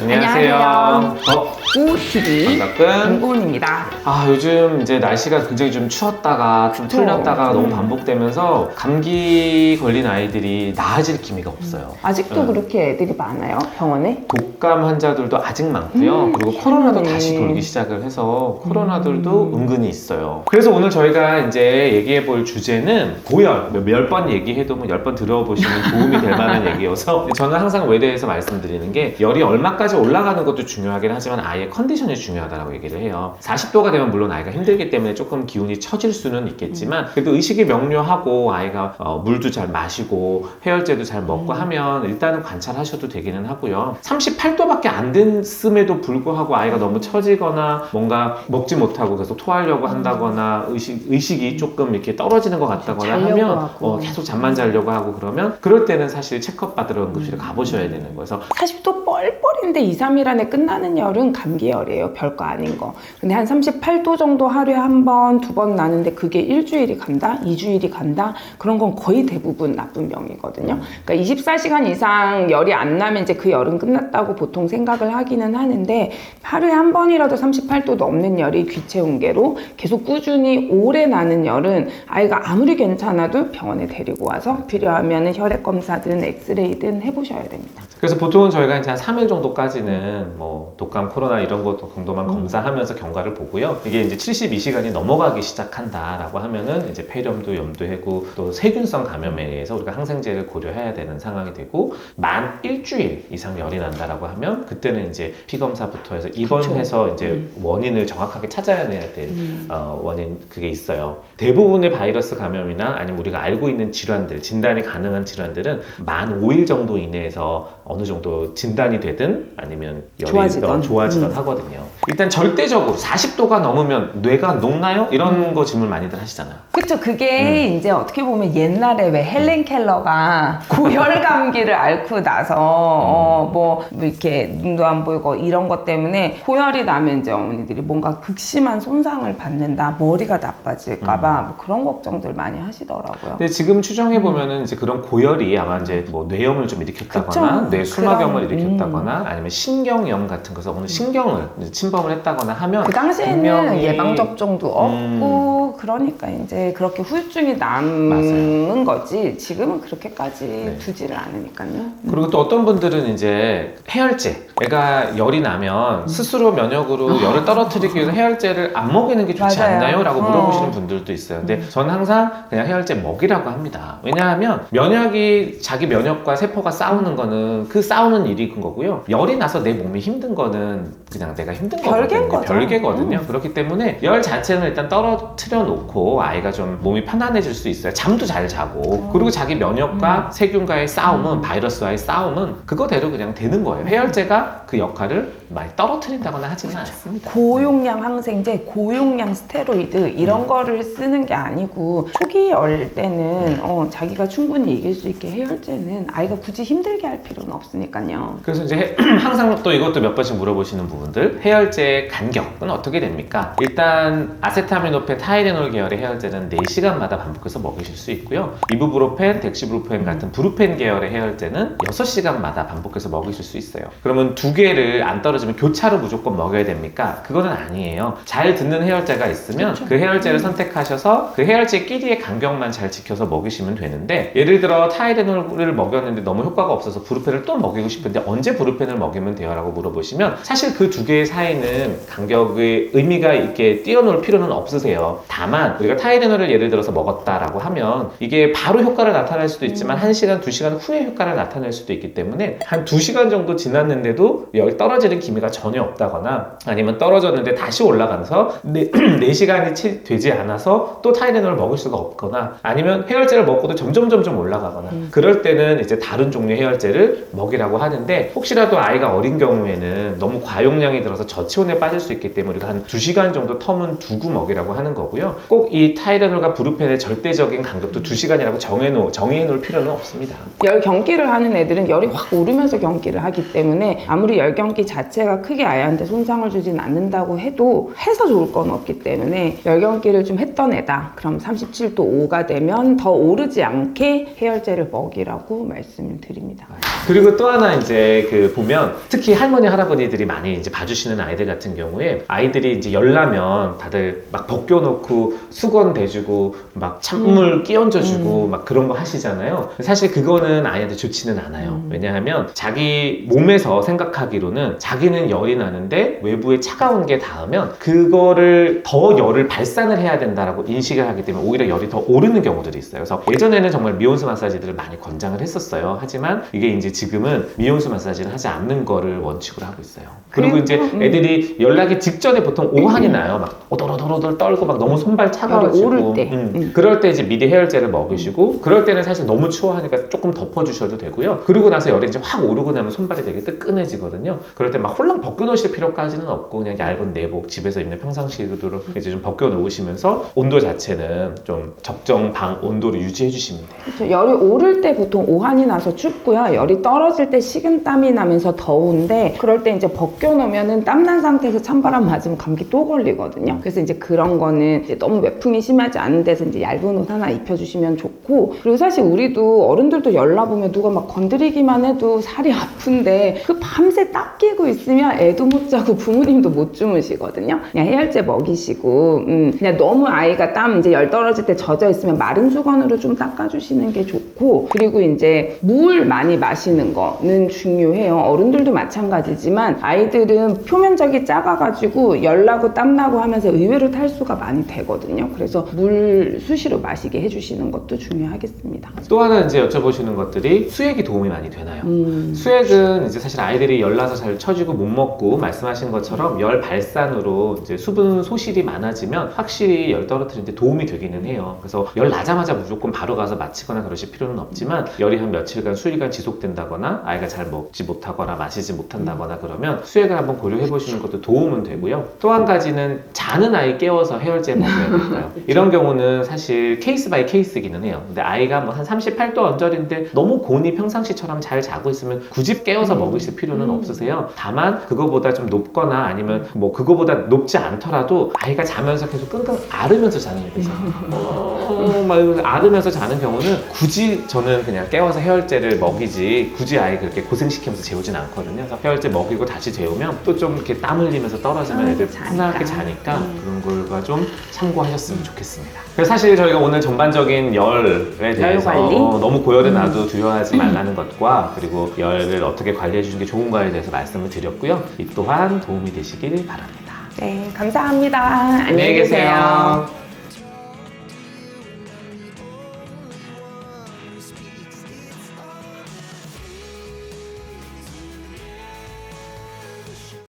안녕하세요. 안녕하세요. 어, 반갑군. 김고은입니다. 아, 요즘 이제 날씨가 굉장히 좀 추웠다가 좀. 틀렸다가 너무 음. 반복되면서 감기 걸린 아이들이 나아질 기미가 없어요. 아직도 음. 그렇게 애들이 많아요? 병원에? 독감 환자들도 아직 많고요. 음, 그리고 코로나도 희한하네. 다시 돌기 시작을 해서 코로나들도 음. 은근히 있어요. 그래서 오늘 저희가 이제 얘기해 볼 주제는 고열. 몇 번 얘기해도 뭐 열 번 들어보시면 도움이 될 만한 얘기여서 저는 항상 외래에서 말씀드리는 게 열이 얼마까지 올라가는 것도 중요하긴 하지만 아 이의 컨디션이 중요하다고 얘기를 해요. 40도가 되면 물론 아이가 힘들기 때문에 조금 기운이 처질 수는 있겠지만 그래도 의식이 명료하고 아이가 어, 물도 잘 마시고 해열제도 잘 먹고 하면 일단은 관찰하셔도 되기는 하고요. 38도밖에 안 됐음에도 불구하고 아이가 너무 처지거나 뭔가 먹지 못하고 계속 토하려고 한다거나 의식, 의식이 조금 이렇게 떨어지는 것 같다거나 자려고 하면 하고. 어, 계속 잠만 자려고 하고 그러면 그럴 때는 사실 체크업 받으러 응급실에 가보셔야 되는 거예요. 그래서 40도 뻘뻘인데 2, 3일 안에 끝나는 열은 감 기열이에요. 별거 아닌 거. 근데 한 38도 정도 하루에 한 번, 두 번 나는데 그게 일주일이 간다? 2주일이 간다? 그런 건 거의 대부분 나쁜 병이거든요. 그러니까 24시간 이상 열이 안 나면 이제 그 열은 끝났다고 보통 생각을 하기는 하는데 하루에 한 번이라도 38도 넘는 열이 귀체온계로 계속 꾸준히 오래 나는 열은 아이가 아무리 괜찮아도 병원에 데리고 와서 필요하면 혈액 검사든 엑스레이든 해보셔야 됩니다. 그래서 보통은 저희가 이제 한 3일 정도까지는 뭐 독감, 코로나 이런 것 정도만 음. 검사하면서 경과를 보고요. 이게 이제 72시간이 넘어가기 시작한다라고 하면은 이제 폐렴도 염두하고 또 세균성 감염에 의해서 우리가 항생제를 고려해야 되는 상황이 되고 만 일주일 이상 열이 난다라고 하면 그때는 이제 피 검사부터 해서 입원해서 이제 원인을 정확하게 찾아야 될 음. 어, 원인 그게 있어요. 대부분의 바이러스 감염이나 아니면 우리가 알고 있는 질환들, 진단이 가능한 질환들은 만 5일 정도 이내에서 어느 정도 진단이 되든 아니면 열이 좋아지던. 어, 좋아지던 하거든요. 일단 절대적으로 40도가 넘으면 뇌가 녹나요? 이런 거 질문 많이들 하시잖아요. 그쵸. 그게 이제 어떻게 보면 옛날에 왜 헬렌 켈러가 고열 감기를 앓고 나서 어, 뭐, 뭐 이렇게 눈도 안 보이고 이런 것 때문에 고열이 나면 이제 어머니들이 뭔가 극심한 손상을 받는다, 머리가 나빠질까봐 뭐 그런 걱정들 많이 하시더라고요. 근데 지금 추정해 보면은 이제 그런 고열이 아마 이제 뭐 뇌염을 좀 일으켰다거나 그쵸. 뇌 수막염을 그런, 일으켰다거나 아니면 신경염 같은 것에서 어느 신경 을 이제 침범을 했다거나 하면 그 당시에는 분명히 예방 접종도 음. 없고 그러니까 이제 그렇게 후유증이 남은 거지 지금은 그렇게까지 네. 두지를 않으니까요. 그리고 또 어떤 분들은 이제 해열제, 애가 열이 나면 음. 스스로 면역으로 열을 떨어뜨리기 위해서 해열제를 안 먹이는 게 좋지 맞아요. 않나요? 라고 어. 음. 물어보시는 분들도 있어요. 근데 저는 항상 그냥 해열제 먹이라고 합니다. 왜냐하면 면역이 자기 면역과 세포가 싸우는 거는 그 싸우는 일이 큰 거고요. 열이 나서 내 몸이 힘든 거는 그냥 내가 힘든 별개인 거거든요. 거죠. 별개거든요. 그렇기 때문에 열 자체는 일단 떨어뜨려 놓고 아이가 좀 몸이 편안해질 수 있어요. 잠도 잘 자고 그리고 자기 면역과 세균과의 싸움은 바이러스와의 싸움은 그거대로 그냥 되는 거예요. 해열제가 그 역할을 많이 떨어뜨린다거나 하지는 않습니다. 고용량 항생제, 고용량 스테로이드 이런 거를 쓰는 게 아니고 초기 열 때는 어, 자기가 충분히 이길 수 있게 해열제는 아이가 굳이 힘들게 할 필요는 없으니까요. 그래서 이제 해- 항상 또 이것도 몇 번씩 물어보시는 부분 들 해열제 간격은 어떻게 됩니까? 일단 아세타미노펜, 타이레놀 계열의 해열제는 4시간마다 반복해서 먹이실 수 있고요. 이부브로펜, 덱시브로펜 같은 브루펜 계열의 해열제는 6시간마다 반복해서 먹이실 수 있어요. 그러면 두 개를 안 떨어지면 교차로 무조건 먹여야 됩니까? 그거는 아니에요. 잘 듣는 해열제가 있으면 그 해열제를 선택하셔서 그 해열제끼리의 간격만 잘 지켜서 먹이시면 되는데 예를 들어 타이레놀을 먹였는데 너무 효과가 없어서 브루펜을 또 먹이고 싶은데 언제 브루펜을 먹이면 돼요? 라고 물어보시면 사실 그두 개의 사이는 간격의 의미가 있게 뛰어놀 필요는 없으세요. 다만 우리가 타이레놀을 예를 들어서 먹었다라고 하면 이게 바로 효과를 나타낼 수도 있지만 1시간, 2시간 후에 효과를 나타낼 수도 있기 때문에 한 2시간 정도 지났는데도 열 떨어지는 기미가 전혀 없다거나 아니면 떨어졌는데 다시 올라가서 4시간이 채 되지 않아서 또 타이레놀을 먹을 수가 없거나 아니면 해열제를 먹고도 점점 점점 올라가거나 그럴 때는 이제 다른 종류의 해열제를 먹이라고 하는데 혹시라도 아이가 어린 경우에는 너무 과용 내용량이 들어서 저체온에 빠질 수 있기 때문에 우리가 한 2시간 정도 텀은 두고 먹이라고 하는 거고요. 꼭 이 타이레놀과 브루펜의 절대적인 간격도 2시간이라고 정해놓, 정해놓을 필요는 없습니다. 열 경기를 하는 애들은 열이 확 오르면서 경기를 하기 때문에 아무리 열 경기 자체가 크게 아이한테 손상을 주진 않는다고 해도 해서 좋을 건 없기 때문에 열 경기를 좀 했던 애다. 그럼 37도 5가 되면 더 오르지 않게 해열제를 먹이라고 말씀을 드립니다. 그리고 또 하나 이제 그 보면 특히 할머니 할아버니들이 많이 이제 봐주시는 아이들 같은 경우에 아이들이 이제 열나면 다들 막 벗겨놓고 수건 대주고 막 찬물 끼얹어주고 막 그런 거 하시잖아요. 사실 그거는 아이한테 좋지는 않아요. 왜냐하면 자기 몸에서 생각하기로는 자기는 열이 나는데 외부에 차가운 게 닿으면 그거를 더 열을 발산을 해야 된다라고 인식을 하기 때문에 오히려 열이 더 오르는 경우들이 있어요. 그래서 예전에는 정말 미온수 마사지들을 많이 권장을 했었어요. 하지만 이게 이제 지금은 미온수 마사지를 하지 않는 거를 원칙으로 하고 있어요. 그리고 그리고, 이제 음. 애들이 연락이 직전에 보통 오한이 나요. 막 오돌오돌오돌 떨고 막 너무 손발 차가워지고. 오를 때. 음. 음. 그럴 때 이제 미리 해열제를 먹으시고 그럴 때는 사실 너무 추워하니까 조금 덮어주셔도 되고요. 그러고 나서 열이 이제 확 오르고 나면 손발이 되게 뜨끈해지거든요. 그럴 때 막 홀랑 벗겨놓으실 필요까지는 없고 그냥 얇은 내복 집에서 입는 평상시로 이제 좀 벗겨놓으시면서 온도 자체는 좀 적정 방 온도로 유지해 주시면 돼요. 그렇죠. 열이 오를 때 보통 오한이 나서 춥고요. 열이 떨어질 때 식은땀이 나면서 더운데 그럴 때 이제 벗겨놓으면 은 땀난 상태에서 찬바람 맞으면 감기 또 걸리거든요. 그래서 이제 그런 거는 이제 너무 외풍이 심하지 않은 데서 이제 얇은 옷 하나 입혀주시면 좋고 그리고 사실 우리도 어른들도 열나 보면 누가 막 건드리기만 해도 살이 아픈데 그 밤새 딱 끼고 있으면 애도 못 자고 부모님도 못 주무시거든요. 그냥 해열제 먹이시고 음, 그냥 너무 아이가 땀 이제 열 떨어질 때 젖어 있으면 마른 수건으로 좀 닦아주시는 게 좋고 그리고 이제 물 많이 마시는 거는 중요해요. 어른들도 마찬가지지만 아이들 은 표면적이 작아가지고 열나고 땀나고 하면서 의외로 탈수가 많이 되거든요. 그래서 물 수시로 마시게 해주시는 것도 중요하겠습니다. 또 하나 이제 여쭤보시는 것들이 수액이 도움이 많이 되나요? 음. 수액은 이제 사실 아이들이 열나서 잘 처지고 못 먹고 말씀하신 것처럼 열 발산으로 이제 수분 소실이 많아지면 확실히 열 떨어뜨리는데 도움이 되기는 해요. 그래서 열 나자마자 무조건 바로 가서 마치거나 그러실 필요는 없지만 열이 한 며칠간 수일간 지속된다거나 아이가 잘 먹지 못하거나 마시지 못한다거나 그러면 수액을 한번 고려해 보시는 것도 도움은 되고요. 또 한 가지는 자는 아이 깨워서 해열제 먹여야 될까요? 이런 경우는 사실 케이스 바이 케이스기는 해요. 근데 아이가 뭐 한 38도 언저리인데 너무 곤히 평상시처럼 잘 자고 있으면 굳이 깨워서 먹으실 필요는 없으세요. 다만 그거보다 좀 높거나 아니면 뭐 그거보다 높지 않더라도 아이가 자면서 계속 끙끙 앓으면서 자는 애들 있잖아요. 어, 막 앓으면서 자는 경우는 굳이 저는 그냥 깨워서 해열제를 먹이지 굳이 아이 그렇게 고생시키면서 재우진 않거든요. 그래서 해열제 먹이고 다시 재우면 또 좀 이렇게 땀 흘리면서 떨어지면 아, 애들 자니까. 편하게 자니까 음. 그런 걸과 좀 참고하셨으면 좋겠습니다. 그래서 사실 저희가 오늘 전반적인 열에 대해서 관리? 어, 너무 고열에 놔도 두려워하지 말라는 것과 그리고 열을 어떻게 관리해 주는 게 좋은가에 대해서 말씀을 드렸고요. 이 또한 도움이 되시길 바랍니다. 네, 감사합니다. 안녕히 계세요.